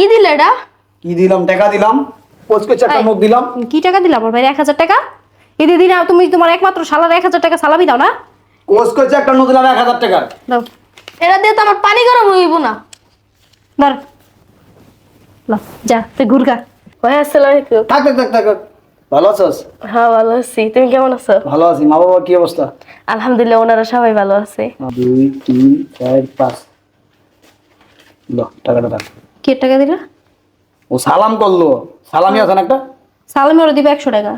কি দিলে এটা? কি দিলাম টাকা দিলাম পোস্টকে চারটা। মুখ দিলাম। কি টাকা দিলে আমার ভাই এক হাজার টাকা। ঈদের দিনে তুমি তোমার একমাত্র সালার এক হাজার টাকা সালামি দাও না। করছে একটা নোট দিলাম এক হাজার টাকার। দাও। এটা দিয়ে তো আমার পানি গরম হইব না। ধর। ল, যা তুই ঘুরগা ভাই আসসালামু আলাইকুম। থাক থাক থাক থাক। ভালো আছিস? হ্যাঁ ভালো আছি। তুমি কেমন আছো? ভালো আছি। মা বাবা কি অবস্থা? আলহামদুলিল্লাহ ওনারা সবাই ভালো আছে। দুই তিন চার পাঁচ। লো টাকাটা থাক। কি টাকা দিলা? ও সালাম করল। সালামি আছে না একটা? সালামি ওরা দিবে একশো টাকা।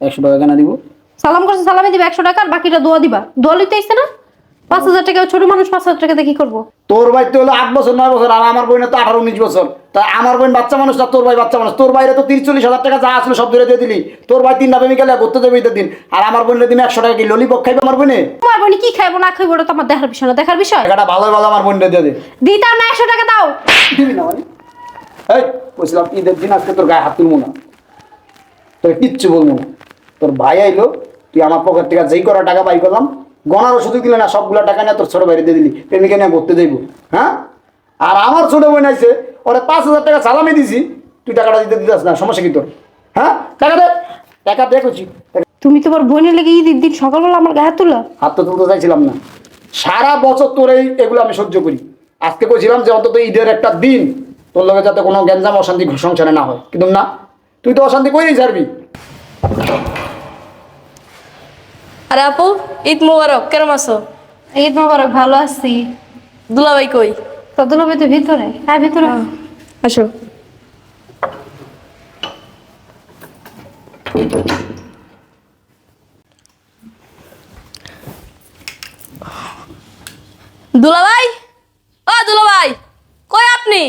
একশো টাকা কেন দিব? সালাম করছে সালামি দিবে একশো টাকা আর বাকিটা দোয়া দিবা। দোয়া লিতে আসছে না? পাঁচ হাজার টাকা ছোট মানুষ পাঁচ হাজার টাকা দিয়ে কি করব? তোর ভাই তো হলো আট বছর নয় বছর আর আমার বোন তো আঠারো উনিশ বছর। তা আমার বোন বাচ্চা মানুষ না তোর ভাই বাচ্চা মানুষ? তোর বাইরে তো তিরিশ চল্লিশ হাজার টাকা যা আসলে সব ধরে দিয়ে দিলি। তোর ভাই তিন নামে গেলে করতে দেবে ঈদের দিন। আর আমার বোনের দিন একশো টাকা কি ললিপপ খাইবে আমার বোনে? তোমার বোন কি খাইবো না খাইবো ওটা তো আমার দেখার বিষয় না। দেখার বিষয়? টাকাটা ভালো ভালো আমার বোনটা দিয়ে দে। দিতাম না একশো টাকা দাও। দিবি না মানে? এই বলছিলাম ঈদের দিন আজকে তোর গায়ে হাত তুলবো না। তোর কিচ্ছু বলব না। তোর ভাই আইলো তুই আমার পকেট থেকে যেই করা টাকা বাই করলাম গনারও শুধু দিলে না সবগুলো টাকা নিয়ে তোর ছোট বাইরে দিয়ে দিলি প্রেমিকা নিয়ে ঘুরতে যাইবো হ্যাঁ? আর আমার ছোট বোন আইছে ওরে পাঁচ হাজার টাকা সালামি দিছি তুই টাকাটা দিতে দিতে না সমস্যা কি তোর? হ্যাঁ? টাকা দে টাকা দে করছি তুমি তোমার বোনের লেগে ঈদের দিন সকালবেলা আমার গায়ে হাত তুললা হাত তো তুলতে চাইছিলাম না। সারা বছর তোর এই এগুলো আমি সহ্য করি। আজকে কইছিলাম যে অন্তত ঈদের একটা দিন তোর লগে যাতে কোনো গ্যাঞ্জাম অশান্তি সংসারে না হয় কিন্তু না। তুই তো অশান্তি করেই ছাড়বি। আরে আপু ঈদ মোবারক কেমন আছো? ঈদ মোবারক ভালো আছি। দুলাভাই কই? তো দুলবে তো ভিতরে। হ্যাঁ ভিতরে। আসো। দুলাভাই? ও দুলাভাই কই আপনি?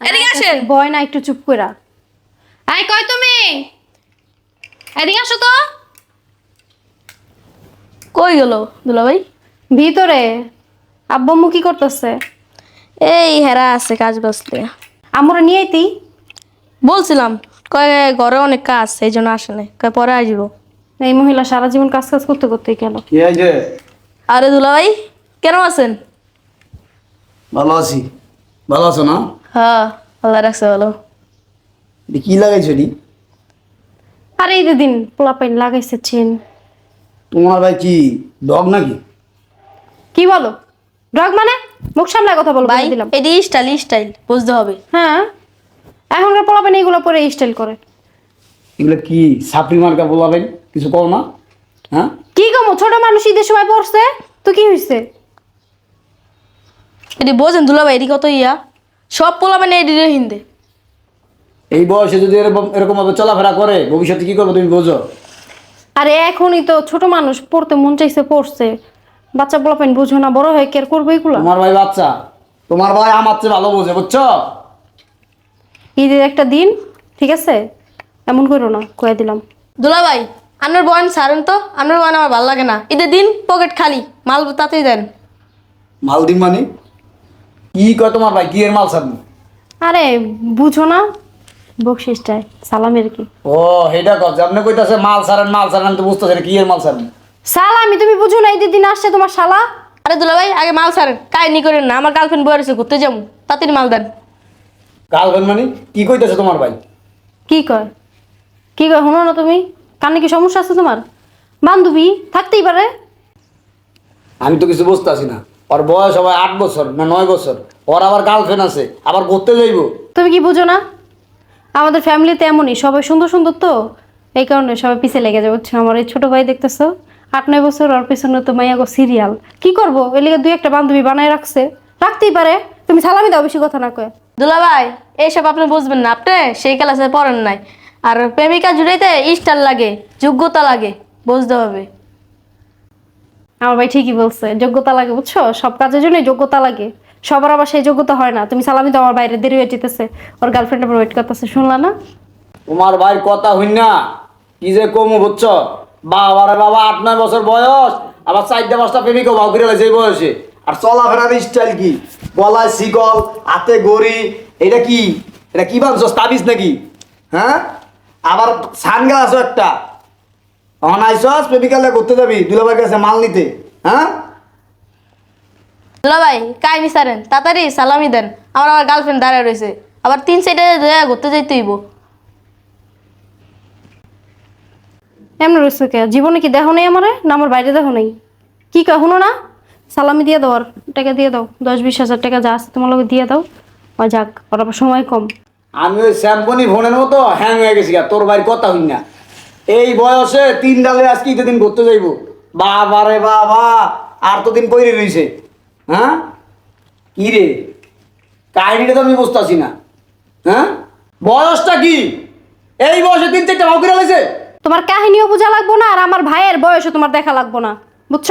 এদিকে আসেন। বয় না একটু চুপ কইরা। আই কই তুমি? এদিকে আসো তো। কই গেল দুলাভাই? ভিতরে। আব্বু আম্মু কি করতেছে? এই হেরা আছে কাজ বসতে আমরা নিয়ে আইতি? বলছিলাম কয় ঘরে অনেক কাজ এই জন্য আসে নাই। কয় পরে আসব। এই মহিলা সারা জীবন কাজ কাজ করতে করতেই গেল। কি হয়েছে? আরে দুলাভাই কেন আছেন? ভালো আছি। ভালো আছো না? হ্যাঁ আল্লাহ রাখছে ভালো। কি লাগাইছো আরে এই দিন পোলা পাইন লাগাইছে চেন। তোমার ভাই কি ডগ নাকি? কি বলো? ড্রাগ মানে? মুখ সামলায় কথা বলব ভাই বলে দিলাম। এটি স্টাইল স্টাইল বুঝতে হবে। হ্যাঁ? এখনকার পোলা পাইন এগুলো পরে স্টাইল করে। এগুলো কি সাপড়ি মার্কা বলাবেন কিছু কও না। হ্যাঁ? কি গমো ছোট মানুষ ঈদের সময় পড়ছে তো কি হয়েছে এটি বোঝেন দুলাভাই এটি কত ইয়া? সব পোলা মানে এটি হিন্দে। এই বয়সে যদি এরকম এরকম ভাবে চলাফেরা করে ভবিষ্যতে কি করবে তুমি বোঝো? আরে এখনই তো ছোট মানুষ পড়তে মন চাইছে পড়ছে। বাচ্চা পোলা পাইন বুঝো না বড় হয়ে কেয়ার করবে এগুলো? তোমার ভাই বাচ্চা তোমার ভাই আমার চেয়ে ভালো বোঝে বুঝছ? ঈদের একটা দিন ঠিক আছে? এমন করো না কয়ে দিলাম। দুলাভাই আপনার বয়ান সারেন তো আপনার বয়ান আমার ভালো লাগে না। ঈদের দিন পকেট খালি মাল তাতেই দেন। মাল দিন মানে? কি কয় তোমার ভাই কি এর মাল সারনি আরে বুঝো না বকশিসটায় সালামের কি? ও কর যে আপনি কইতাছে মাল সারেন মাল সারেন আমি তো বুঝতেছি না কি এর মাল সারেন সালামি তুমি বুঝো না ঈদের দিন আসছে তোমার শালা? আরে দুলাভাই আগে মাল সারেন কাহিনি করেন না আমার গার্লফ্রেন্ড বয়ে রয়েছে ঘুরতে যাব তাড়াতাড়ি মাল দেন। গার্লফ্রেন্ড মানে? কি কইতাছে তোমার ভাই? কি কয়? কি কয় শোনো না তুমি? কানে কি সমস্যা আছে তোমার? বান্ধবী থাকতেই পারে? আমি তো কিছু বুঝতেছি না। ওর বয়স হবে আট বছর না নয় বছর। ওর আবার গার্লফ্রেন্ড আছে আবার ঘুরতে যাইবো। তুমি কি বুঝো না? আমাদের ফ্যামিলিতে এমনই, সবাই সুন্দর সুন্দর তো। এই কারণে সবাই পিছে লেগে যাবে বুঝছ আমার এই ছোট ভাই দেখতেছো? আট, নয় বছর, ওর পিছনে তো মাইয়া গো সিরিয়াল কি করব? এর লিগে দুই একটা বান্ধবী বানায় রাখছে। রাখতেই পারে, তুমি সালামি দাও, বেশি কথা না কয়ে। দুলা ভাই, এইসব আপনি বুঝবেন না, আপনি সেই ক্লাসে পড়েন নাই। আর প্রেমিকা জুড়াইতে স্টার লাগে, যোগ্যতা লাগে, বুঝতে হবে। আমার ভাই ঠিকই বলছে, যোগ্যতা লাগে, বুঝছ? সব কাজের জন্যই যোগ্যতা লাগে। সবার আবার সেই যোগ্যতা হয় না। তুমি সালামি তো আমার বাইরে দেরি হয়ে যেতেছে। ওর গার্লফ্রেন্ড আবার ওয়েট করতেছে। শুনলা না? তোমার ভাইয়ের কথা হইন না। কি যে কমু, বুঝছ? বাবার বাবা, আট, নয় বছর বয়স। আবার চারটা পাঁচটা প্রেমিকও ভাও করে এই বয়সে। আর চলাফেরার স্টাইল কি? গলায় শিকল, হাতে গড়ি, এটা কি? এটা কি বানছস তাবিজ নাকি? হ্যাঁ? আবার সানগা আছো একটা আইসস প্রেমিকালে করতে যাবি, দুলাভাইয়ের কাছে মাল নিতে। হ্যাঁ? দুলাভাই কাহিনি সারেন তাড়াতাড়ি সালামি দেন। আমার আমার গার্লফ্রেন্ড দাঁড়ায় রয়েছে। আবার তিন সাইডে ঘুরতে যাইতে হইব। এমন রয়েছে কে? জীবনে কি দেখো নেই আমারে না আমার বাইরে দেখো নেই? কি কয় শুনো না? সালামি দিয়ে দাও আর। টাকা দিয়ে দাও। দশ বিশ হাজার টাকা যা আছে তোমার লোক দিয়ে দাও। ও যাক ওর আবার সময় কম। আমি ওই স্যাম্পনি ফোনের মতো হ্যাং হয়ে গেছি তোর ভাইয়ের কথা হই না। এই বয়সে তিন ডালে আজকে ঈদের দিন ঘুরতে যাইব। বাবা রে বাবা আর তো দিন কইরে রইছে। হ্যাঁ? কি রে কাহিনিটা তো আমি বুঝতেছি না। হ্যাঁ? বয়সটা কি? এই বয়সে তিন চারটা ভাব করে তোমার কাহিনীও বোঝা লাগবো না আর আমার ভাইয়ের বয়সও তোমার দেখা লাগবো না। বুঝছ?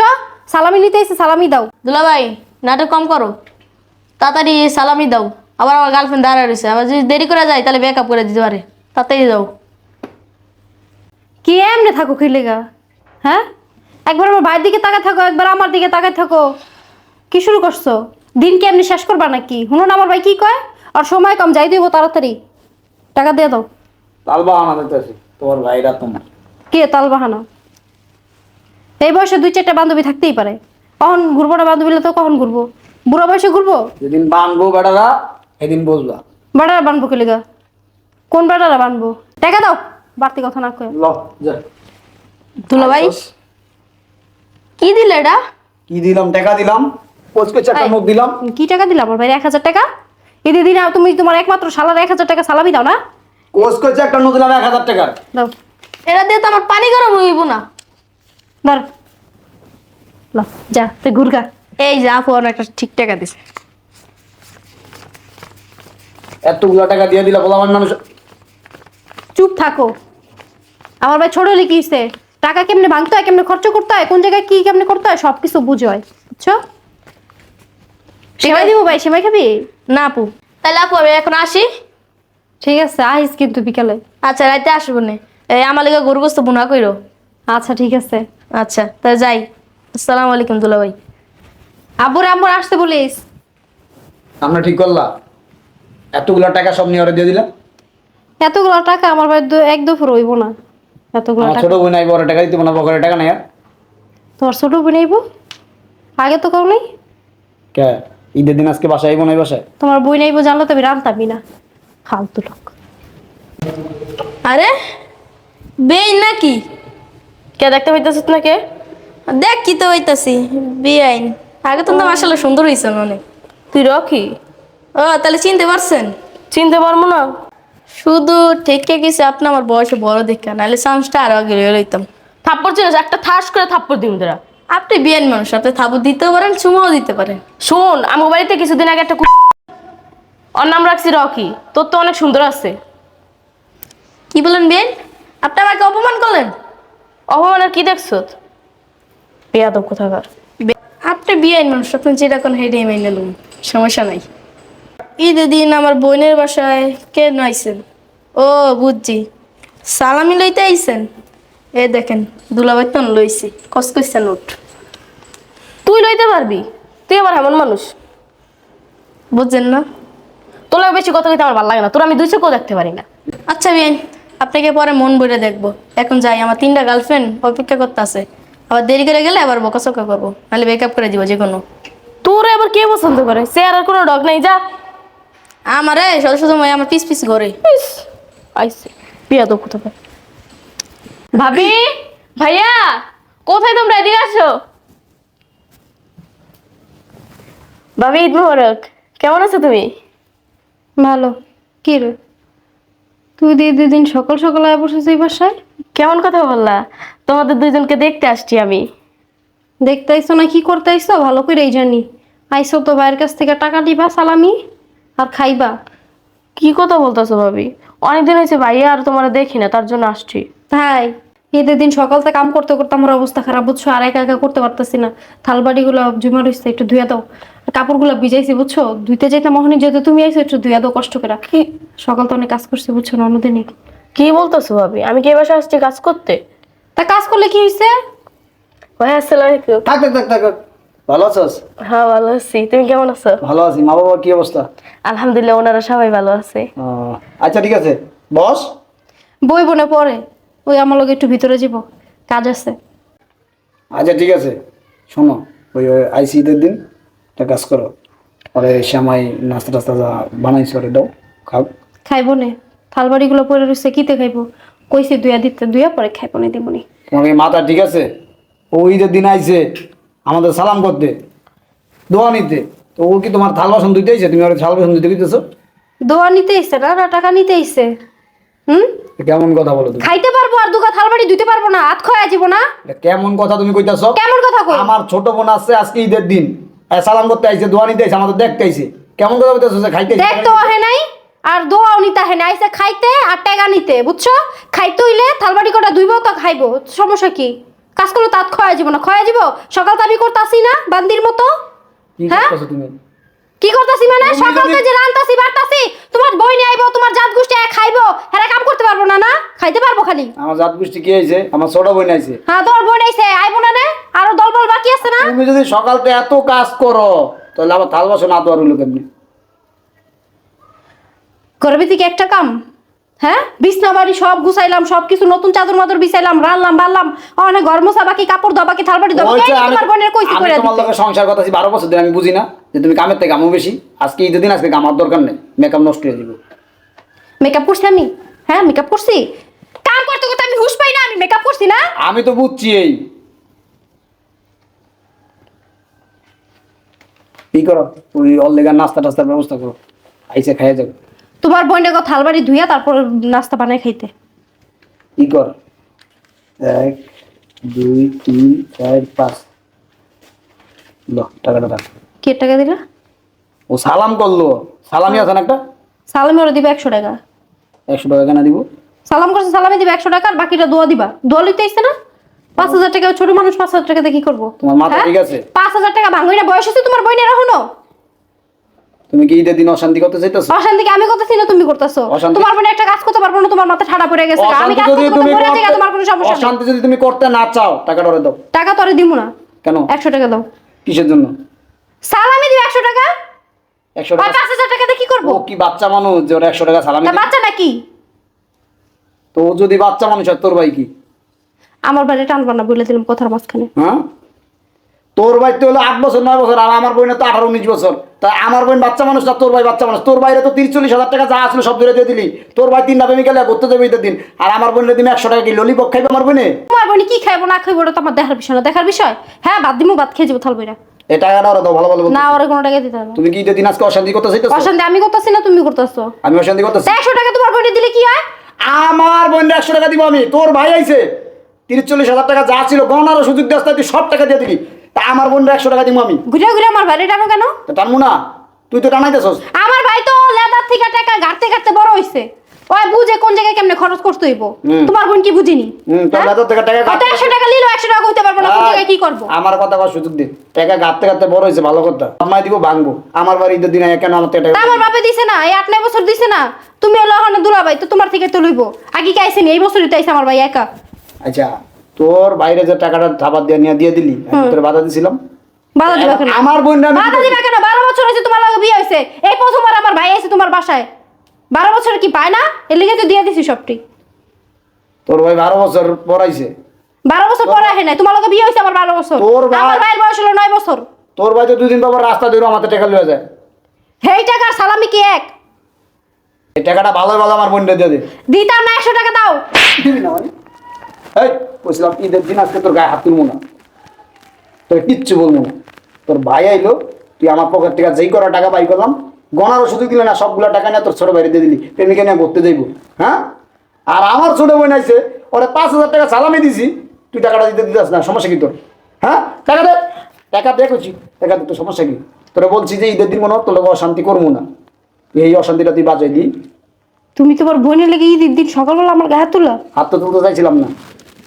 সালামি নিতে এসে সালামি দাও। দুলাভাই নাটক কম করো। তাড়াতাড়ি সালামি দাও। আবার আমার গার্লফ্রেন্ড দাঁড়ায় রয়েছে। আবার যদি দেরি করে যায় তাহলে ব্যাকআপ করে দিতে পারে। তাড়াতাড়ি দাও কি এমনি থাকো খিলেগা হ্যাঁ? একবার আমার ভাইয়ের দিকে তাকায় থাকো একবার আমার দিকে তাকায় থাকো। কি শুরু করছ? দিন কি এমনি শেষ করবা নাকি? শুনুন আমার ভাই কি কয়? আর সময় কম যাই দিব তাড়াতাড়ি। টাকা দিয়ে দাও। তাল বাহানা দিতেছি। তোর ভাইরা তোমার। কে তাল বাহানা এই বয়সে দুই চারটা বান্ধবী থাকতেই পারে। কখন ঘুরবো না বান্ধবীলে তো কখন ঘুরবো? বুড়ো বয়সে ঘুরবো? যেদিন বানবো বেটারা সেদিন বুঝবা বেড়ারা বানবো খিলেগা কোন বেড়ারা বানবো? টাকা দাও। বাড়তি কথা না কয়ে। ল যা। দুলাভাই কি দিলে এটা? কি দিলাম টাকা দিলাম। পোস্টকে চারটা দিলাম। কি টাকা দিলাম? আমার ভাই এক হাজার টাকা? ঈদের দিনে তুমি তোমার একমাত্র সালার এক হাজার টাকা সালামি দাও না? একটা নোট দিলাম এক হাজার টাকার দাও। এটা দিয়ে তো আমার পানি গরম হইব না। ধর ল যা তুই ঘুরগা এই যে আমার একটা ঠিক টাকা দিছে। এতগুলো টাকা দিয়ে দিলা বলা আমার মানুষ চুপ থাকো। আমার ভাই ছোট কি টাকা কেমনে ভাঙতে হয় কেমনে খরচ করতে হয় কোন জায়গায় কি কেমনে করতে হয় সব কিছু বুঝে হয় বুঝছ? সেমাই দিব ভাই সেমাই খাবি? না আপু। তাহলে আপু আমি এখন আসি। ঠিক আছে আইস কিন্তু বিকালে। আচ্ছা রাইতে আসব না। এই আমার লেগে গরু গোস্ত বোনা কইরো। আচ্ছা ঠিক আছে। আচ্ছা তাহলে যাই। আসসালামু আলাইকুম দুলাভাই আব্বুর আম্মুর আসতে বলিস। আমরা ঠিক করলা। এতগুলো টাকা সব নিয়ে ওরে দিয়ে দিলা? এতগুলো টাকা আমার ভাই দু- এক দুপুর হইব না। এতগুলো টাকা ছোট বোন আইব ওরে টাকা দিতে না বকরে টাকা নেই আর তোমার ছোট বোন আইব? আগে তো কেউ নেই? কে? ঈদের দিন আজকে বাসায় আইব না এই বাসায়? তোমার বই নাইব জানলে তো আমি রান্তামি না। ফালতু লোক। আরে বেই নাকি? কে দেখতে পাইতেছ না কে? দেখ কি তো হইতাছি বেআইন আগে তো না আসলে সুন্দর হইছেন অনেক তুই রকি? ও তাহলে চিনতে পারছেন? চিনতে পারব না। শুধু ঠেকে গেছে আপনি আমার বয়সে বড় দেখা নাহলে চান্সটা আরও আগে লইতাম। থাপ্পড় চিনিস একটা থাস করে থাপ্পড় দিন তোরা। আপনি বিয়ান মানুষ আপনি থাবু দিতেও পারেন চুমাও দিতে পারেন। শোন আমার বাড়িতে কিছুদিন আগে একটা ওর নাম রাখছি রকি। তোর তো অনেক সুন্দর আছে। কি বলেন বিয়ান আপনি আমাকে অপমান করলেন? অপমানের কি দেখছ? পেয়াদব কোথাকার। আপনি বিয়ান মানুষ আপনি যেটা কোন হেডে মেনে নেন সমস্যা নাই। ঈদের দিন আমার বোনের বাসায় কে আইছেন ও বুঝছি। সালামি লইতে আইছেন? এ দেখেন দুলাবাই তো লইছি কস কইছে নোট। তুই লইতে পারবি তুই আমার এমন মানুষ। বুঝছেন না? তোর বেশি কথা কইতে আমার ভালো লাগে না তোর আমি দুই চোখও দেখতে পারি না। আচ্ছা বিয়ান আপনাকে পরে মন বইরে দেখব। এখন যাই আমার তিনটা গার্লফ্রেন্ড অপেক্ষা করতে আছে আবার দেরি করে গেলে আবার বকাচকা করব নাহলে বেকআপ করে দিব যে কোনো। তোর আবার কে পছন্দ করে? সে আর কোনো ডগ নাই যা। আমারে মই আমার পিস পিস ঘরে। ইস, আইসে পেয়াদব কোথাকার। ভাবি ভাইয়া কোথায় তোমরা? এদিকে আসো। ভাবি ঈদ মোবারক। কেমন আছো তুমি? ভালো। কি রে? তুই দিয়ে দুদিন সকাল সকাল আয় বসেছিস এই বাসায়? কেমন কথা বললা? তোমাদের দুইজনকে দেখতে আসছি আমি। দেখতে আইসো না কি করতে আইসো ভালো করেই জানি। আইসো তো ভাইয়ের কাছ থেকে টাকা দিবা সালামি আর খাইবা। কি কথা বলতেছো ভাবি? অনেকদিন হয়েছে ভাইয়া আর তোমার দেখি না তার জন্য আসছি। তাই? ঈদের দিন সকাল থেকে কাম করতে করতে আমার অবস্থা খারাপ বুঝছ? আর একা একা করতে পারতেছি না। থালবাড়িগুলো জমা রয়েছে একটু ধুয়ে দাও। কাপড়গুলো ভিজাইছি বুঝছ? ধুইতে যাইতে মহনি যেহেতু তুমি আইসো একটু ধুয়ে দাও কষ্ট করে। কি? সকাল তো অনেক কাজ করছি বুঝছ? না অন্যদিনই কি বলতেছো ভাবি? আমি কি এবার আসছি কাজ করতে? তা কাজ করলে কি হয়েছে ভাই আসসালাম আলাইকুম থাক থাক থাক থাক থাক। ভালো আছিস? হ্যাঁ ভালো আছি। তুমি কেমন আছো? ভালো আছি। মা বাবা কি অবস্থা? আলহামদুলিল্লাহ ওনারা সবাই ভালো আছে। আচ্ছা ঠিক আছে। বস? বই বনে পরে। ওই আমার লোক একটু ভিতরে যাব। কাজ আছে। আচ্ছা ঠিক আছে। শোনো ওই আইসি ঈদের দিন একটা কাজ করো। পরে শ্যামাই নাস্তা টাস্তা যা বানাইছো ওরে দাও খাও। খাইবো নে। থালবাড়িগুলো পরে রয়েছে কিতে খাইবো? কইছে দুয়া দিতে দুয়া পরে খাইবো না দিবনি তোমার মাথা ঠিক আছে? ও ঈদের দিন আইছে আমাদের সালাম করতে দোয়া নিতে। তো ও কি তোমার থাল বাসন ধুইতে আইছে? তুমি ওর থাল বাসন ধুইতে দোয়া নিতে ইসছে না টাকা নিতে ইসছে হুম? কেমন কথা বলো তুমি? খাইতে পারব আর দুগা থালবাড়ি ধুইতে পারব না হাত খয়া যাব না। কেমন কথা তুমি কইতাছো? কেমন কথা কই? আমার ছোট বোন আছে আজকে ঈদের দিন। সালাম করতে আইছে দোয়া নিতে আইছে আমাদের দেখতে আইছে। কেমন কথা বলতেছো? যে খাইতে দেখ তো আহে নাই আর দোয়াও নিতে আহে নাই। আইসে খাইতে আর টাকা নিতে বুঝছ? খাইতে হইলে থালবাড়ি কটা দুইবো তো খাইবো। সমস্যা কি? কাজ করলে তাত খয়া যাব না। খয়া যাব সকাল তো আমি করতাছি না বান্দির মতো? কি হ্যাঁ? তুমি? কি করতাছি মানে? সকাল থেকে রান্তাছি বাড়তাছি তোমার বই নিয়ে আইবো তোমার জাত গোষ্ঠী খাইবো এরা কাম করতে পারব না না? খাইতে পারব খালি? আমার জাত গোষ্ঠী কি হয়েছে আমার ছোট বোন আইছে। হ্যাঁ তোর বোন আইছে আইবো না রে আরও দল বল বাকি আছে না? তুমি যদি সকাল সকালতে এত কাজ করো তাহলে আমার থাল বাসন আদর হলো কেমনে? করবি থেকে একটা কাম? হ্যাঁ? বিছনা বাড়ি সব গুছাইলাম সব কিছু নতুন চাদর মাদর বিছাইলাম রানলাম বাড়লাম অনেক ঘর মোছা বাকি কাপড় ধোয়া বাকি থালবাড়ি ধোয়া বাকি ওই যে এই তোমার বোনের কইছি করে তোমার লগে সংসার কথা বারো বছর ধরে আমি বুঝি না যে তুমি কামের থেকে কামও বেশি। আজকে ঈদের দিন আজকে কামার দরকার নেই। মেকআপ নষ্ট হয়ে দিব মেকআপ করছি আমি? হ্যাঁ মেকআপ করছি? কাম করতে করতে আমি হুশ পাই না আমি মেকআপ করছি না? আমি তো বুঝছি এই। কি করো? ওই অল্লেগার নাস্তা টাস্তার ব্যবস্থা করো। আইসে খাইয়ে যাবে। তোমার বোনের কথা থালবাড়ি ধুইয়া তারপর নাস্তা বানাই খাইতে। কি কর? এক দুই তিন চার পাঁচ। ল টাকাটা রাখ। কে টাকা দিলা? ও সালাম করল। সালামি আছে না একটা? সালামি ওরা দিবে একশো টাকা। একশো টাকা কেনা দিব? সালাম করছে সালামি দিবে একশো টাকা আর বাকিটা দোয়া দিবা। দোয়া লিতে আইসে না? পাঁচ হাজার টাকা ছোট মানুষ পাঁচ হাজার টাকাতে কি করব? তোমার মাথা হ্যাঁ? ঠিক আছে? পাঁচ হাজার টাকা ভাঙই না বয়স আছে তোমার বইনের এখনও? তুমি কি ঈদের দিন অশান্তি করতে চাইতেছো? অশান্তিকে আমি করতেছি না তুমি করতেছো? তোমার বোন একটা কাজ করতে পারব না তোমার মাথা ঠাডা পড়ে গেছে। আমি কাজ করতে মরে যাই তোমার কোনো সমস্যা নেই। অশান্তি যদি তুমি করতে না চাও টাকাটা ওরে দাও। টাকা তোরে দিব না। কেন? একশো টাকা দাও। কিসের জন্য? সালামি দিবে একশো টাকা। একশো আর টাকা পাঁচ হাজার টাকাতে কি করব? ও কি বাচ্চা মানুষ যে ওর একশো টাকা সালামি বাচ্চা নাকি? তো যদি বাচ্চা মানুষ হয় তোর ভাই কি? আমার বাড়ি টানবা না বলে দিলাম কথার মাঝখানে। হ্যাঁ? তোর ভাই তো হলো আট বছর নয় বছর আর আমার বোনের তো আঠারো উনিশ বছর। তা আমার বোন বাচ্চা মানুষ না তোর ভাই বাচ্চা মানুষ? তোর বাইরে তো তিরিশ চল্লিশ হাজার টাকা যা আসলো সব ধরে দিয়ে দিলি। তোর ভাই তিনটা প্রেমিকা ঘুরতে যাবে ঈদের দিন। আর আমার বোনের দিন একশো টাকা কি ললিপপ খাইবে আমার বোনে? তোমার বোন কি খাইবো না খাইবো ওটা তো আমার দেখার বিষয় না। দেখার বিষয়? হ্যাঁ বাদ দিমু বাদ খেয়ে যাব থালবইরা এই টাকাটা ওরা দাও ভালো ভালো না ওরা কোনো টাকা দিতে হবে। তুমি কি দিন আজকে অশান্তি করতে চাইতেছো অশান্তি? আমি করতেছি না তুমি করতেছো। আমি অশান্তি করতেছি। একশো টাকা তোমার বোনে দিলে কি হয়? আমার বোন একশো টাকা দিব আমি। তোর ভাই আইছে। তিরিশ চল্লিশ হাজার টাকা যা ছিল গহনারও সুযোগ দিয়ে আসতে তুই সব টাকা দিয়ে দিবি তা আমার বোন একশো টাকা দিব আমি। ঘুরে ঘুরে আমার টানো কেন? তা টানবো না তুই তো টানাইতেছস। আমার ভাই তো লেদার থেকে টাকা বড় হইছে। ওই বুঝে কোন জায়গায় কেমনে খরচ করতে হইব? তোমার বোন কি বুঝিনি? হ্যাঁ? লেদার থেকে টাকা টাকা কইতে পারব না কোন জায়গায় কি করব? আমার কথা কর সুযোগ দে। টাকা বড় হয়েছে ভালো কথা। আমায় দিব ভাঙবো। আমার বাড়ি ঈদের দিনে কেন আমার টাকা আমার বাপে দিছে না এই আট নয় বছর দিছে না। তুমি হলো দুলা ভাই তো তোমার থেকে তো লইব আগে কি আইসেনি এই বছরই তো আমার ভাই একা। আচ্ছা তোর বাইরে যে টাকাটা থাবার দিয়ে নিয়ে দিয়ে দিলি আমি তোর বাধা দিছিলাম। বাধা দিবা কেন? আমার বোন আমি বাধা দিবা কেন? বারো বছর হয়েছে তোমার লগে বিয়ে হয়েছে। এই প্রথমবার আমার ভাই আইছে তোমার বাসায়। বারো বছর কি পায় না? এর লিগে তো দিয়ে দিছি সবটি। তোর ভাই বারো বছর পড়াইছে বারো বছর পরে আহে নাই। তোমার লগে বিয়ে হয়েছে আমার বারো বছর। তোর ভাই- আমার ভাইয়ের বয়স হলো নয় বছর। তোর ভাই তো দুদিন পর রাস্তা দিয়ে আমাদের টাকা লয়ে যায়। হেই টাকার সালামি কি এক? এই টাকাটা ভালো ভালো আমার বোনটা দিয়ে দে। দিতাম না একশো টাকা দাও। দিবি না মানে এই বলছিলাম ঈদের দিন আজকে তোর গায়ে হাত তুলবো না। তোর কিচ্ছু বলব না। তোর ভাই আইলো তুই আমার পকেট থেকে যেই করা টাকা বাই করলাম গনারও শুধু দিলে না সবগুলো টাকা নিয়ে তোর ছোট বাইরে দিয়ে দিলি। প্রেমিকা নিয়ে ঘুরতে যাইবো হ্যাঁ? আর আমার ছোট বোন আইছে ওরা পাঁচ হাজার টাকা সালামি দিছি তুই টাকাটা দিতে দিতাস না সমস্যা কি তোর? হ্যাঁ? টাকা দে টাকা দে করছি টাকা তোর সমস্যা কি? তোরা বলছি যে ঈদের দিন মনে হয় তোর অশান্তি করব না। এই অশান্তিটা তুই বাজাই দিই তুমি তোমার বোনের লেগে ঈদের দিন সকালবেলা আমার গায়ে হাত তুলা হাত তো তুলতে চাইছিলাম না।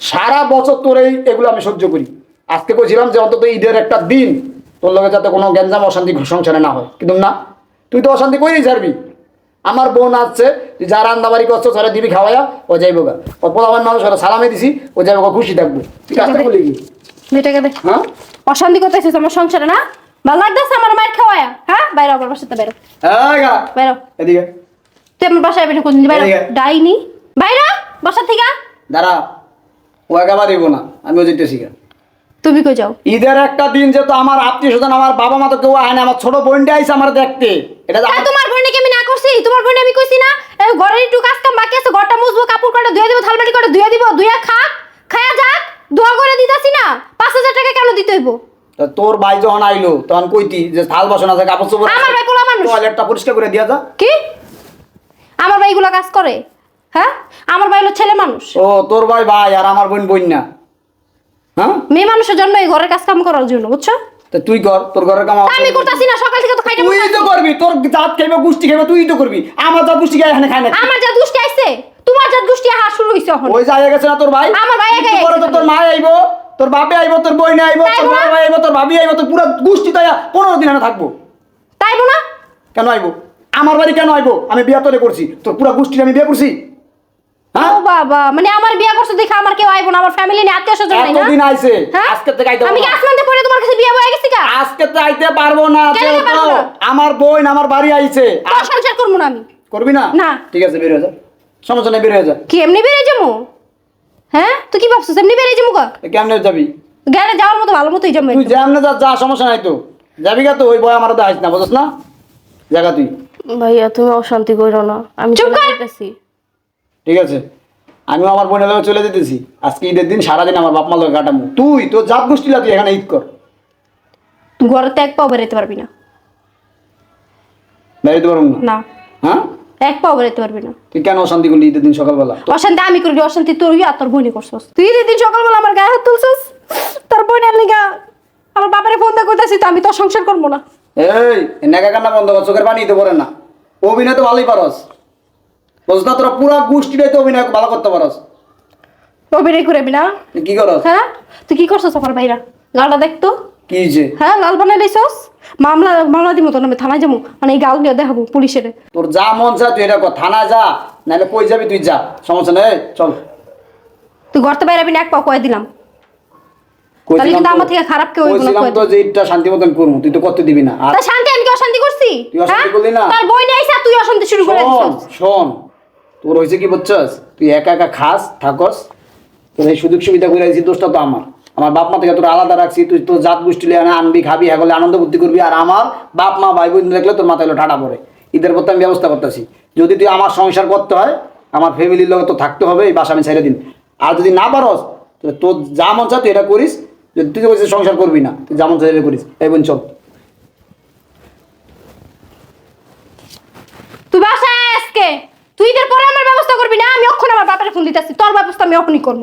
সারা বছর তোর এই এগুলো আমি সহ্য করি। আজকে কইছিলাম যে অন্তত ঈদের একটা দিন তোর লগে যাতে কোনো গ্যাঞ্জাম অশান্তি সংসারে না হয়। কিন্তু না তুই তো অশান্তি করেই ছাড়বি আমার বোন আসছে তুই যা রান্নাবাড়ি করছ সারা দিবি খাওয়াইয়া ও যাইব গা। ও পোলাবান মানুষ ওরা সালামে দিছি ও যাইব গা খুশি থাকব। তুই কি? টাকা হ্যাঁ? অশান্তি করতেছিস আমার সংসারে না? ভালো লাগতেছে আমার মায়ের খাওয়ায়া? হ্যাঁ? বাইরে আমার বাসাতে বাইরে। বাইরে। এদিকে। তুই আমার বাসায় কোনদিন বাইরে। ডাইনি। বাইরে? বাসা থেকে? দাঁড়া। ও একা না আমি যেতেছি কেন তুমি কই যাও? ঈদের একটা দিন যে তো আমার আত্মীয় স্বজন আমার বাবা মা তো কেউ আয় না আমার ছোট বোনটা আইছে আমার দেখতে। এটা তা তোমার বোনকে আমি না করছি? তোমার বোন আমি কইছি না এই ঘরের একটু কাজ কাম বাকি আছে ঘরটা মুছবো কাপড় কাটা ধুয়ে দেব থালবাটি করে ধুয়ে দিব ধুইয়া খা খায়া যাক দোয়া করে দিতাছি না 5000 টাকা কেন দিতে হইব? তোর ভাই যখন আইলো তখন কইতি যে থাল বাসন আছে কাপড় চোপড় আমার ভাই পোলা মানুষ। টয়লেটটা পরিষ্কার করে দিয়া যা। কি? আমার ভাই এগুলা কাজ করে? হ্যাঁ? আমার ভাই হলো ছেলে মানুষ। ও তোর ভাই ভাই আর আমার বোন বোন না। হ্যাঁ? মেয়ে মানুষের জন্ম এই ঘরের কাজ কাম করার জন্য বুঝছ? তা তুই কর তোর ঘরের কাম আমি করতেছি না সকাল থেকে তো খাইতে তুই তো করবি তোর জাত খাইবে গোষ্ঠী খাইবে তুই তো করবি। আমার জাত গোষ্ঠী খাই এখানে খায় না আমার যা দুষ্টি আইছে তোমার যা দুষ্টি হা শুরু হইছে এখন। ওই জায়গা গেছে না তোর ভাই? আমার ভাই পরে তো তোর মা আইবো তোর বাপে আইবো তোর বইনে আইবো তোর? ভাই আইবো তোর ভাবি আইবো তোর পুরো গোষ্ঠী তাই পনেরো দিন এখানে থাকব। তাই না। কেন আইবো? আমার বাড়ি কেন আইবো? আমি বিয়া তোরে করছি তোর পুরো গোষ্ঠী আমি বিয়ে করছি? ও বাবা মানে আমার বিয়া করছ দেখে আমার কেউ আইবো না আমার ফ্যামিলি নিয়ে আত্মীয় স্বজন নাই এতদিন আইছে হ্যাঁ? আজকে থেকে আইতে আমি কি আসমানতে পড়ে তোমার কাছে বিয়া হয়ে গেছি কা আজকে তো আইতে পারব না কেন যেহেতু পারব না? আমার বোন আমার বাড়ি আইছে। তোর সংসার করব না আমি। করবি না? না। ঠিক আছে বের হয়ে যা। সমস্যা নেই বের হয়ে যা। কি যাব? হ্যাঁ? তুই কি ভাবছিস এমনি বেরিয়ে যাব কা কেমনে যাবি? গেলে যাওয়ার মতো ভালো মতোই যাব তুই যেমনে যা যা সমস্যা নাই তো। যাবি গা তো ওই বয় আমার দেখাইস না বুঝছ না? জায়গা তুই। ভাইয়া তুমি অশান্তি করো না। আমি চুপ চলে কর। ঠিক আছে? আমিও আমার বোনের লোক চলে যেতেছি। আজকে ঈদের দিন সারাদিন আমার বাপ মা লোক কাটামু। তুই তোর জাত গোষ্ঠী তুই এখানে ঈদ কর। তুই ঘরে তো এক পাও বেরোতে পারবি না। বেরোতে পারব না? না। হ্যাঁ? এক পাও বেরোতে পারবি না। তুই কেন অশান্তি করলি ঈদের দিন সকালবেলা? অশান্তি আমি করি অশান্তি তোর আর তোর বোনই করছস। তুই দিদি সকালবেলা আমার গায়ে হাত তুলছস? তোর বোনের লিগা আমার বাবারে ফোন দিয়ে কইতাছি তো আমি তোর সংসার করব না। এই নেকা কান্না বন্ধ কর চোখের পানি দিতে পারে না। অভিনয় তো ভালোই পারস। বুঝছ না তোরা পুরা গোষ্ঠীটাই তো অভিনয় ভালো করতে পারস। অভিনয় করবি না কি করস? হ্যাঁ? তুই কি করছস আমার ভাইরা? দেখতো কি হয়েছে হ্যাঁ লাল বানাই লাইছস? মামলা মামলা তোর আমি থানায় যাব মানে এই গাল দিয়ে দেখাবো পুলিশের। তোর যা মন তুই এটা কর থানা যা নাহলে কই যাবি তুই যা সমস্যা নেই চল। তুই না এক পাও কয়ে দিলাম। তাহলে কিন্তু আমার থেকে খারাপ কেউ কয়ে তো যে ইটটা শান্তি মতন করব তুই তো করতে দিবি না। আর শান্তি আমি কি অশান্তি করছি? তুই অশান্তি হ্যাঁ? করলি না? তোর বই নেই তুই অশান্তি শুরু করে দিছস। শোন। তোর হয়েছে কি বুঝছস? তুই একা একা খাস, থাকস, তোর এই সুযোগ সুবিধা করে দিয়েছি দোষটা তো আমার। আমার বাপ মা থেকে তোর আলাদা রাখছি, তুই তোর জাত গোষ্ঠী লিয়ে আনবি, খাবি হ্যাঁ আনন্দ বুদ্ধি করবি, আর আমার বাপ মা, ভাই বোন দেখলে তোর মাথায় ঠাটা পড়ে। ঈদের পর আমি ব্যবস্থা করতেছি। যদি তুই আমার সংসার করতে হয়, আমার ফ্যামিলির লোক তো থাকতে হবে, এই বাসা আমি ছেড়ে দিন। আর যদি না পারস তোর যা মন চা তুই এটা করিস, যদি তুই বলছিস সংসার করবি না, তুই যা মন চা এটা করিস। এই বোন, চল। তুই বাসায় আজকে। তুই ঈদের পরে আমার ব্যবস্থা করবি না? আমি অক্ষণ আমার বাপের ফোন দিতেছি। তোর ব্যবস্থা আমি অখনই করব।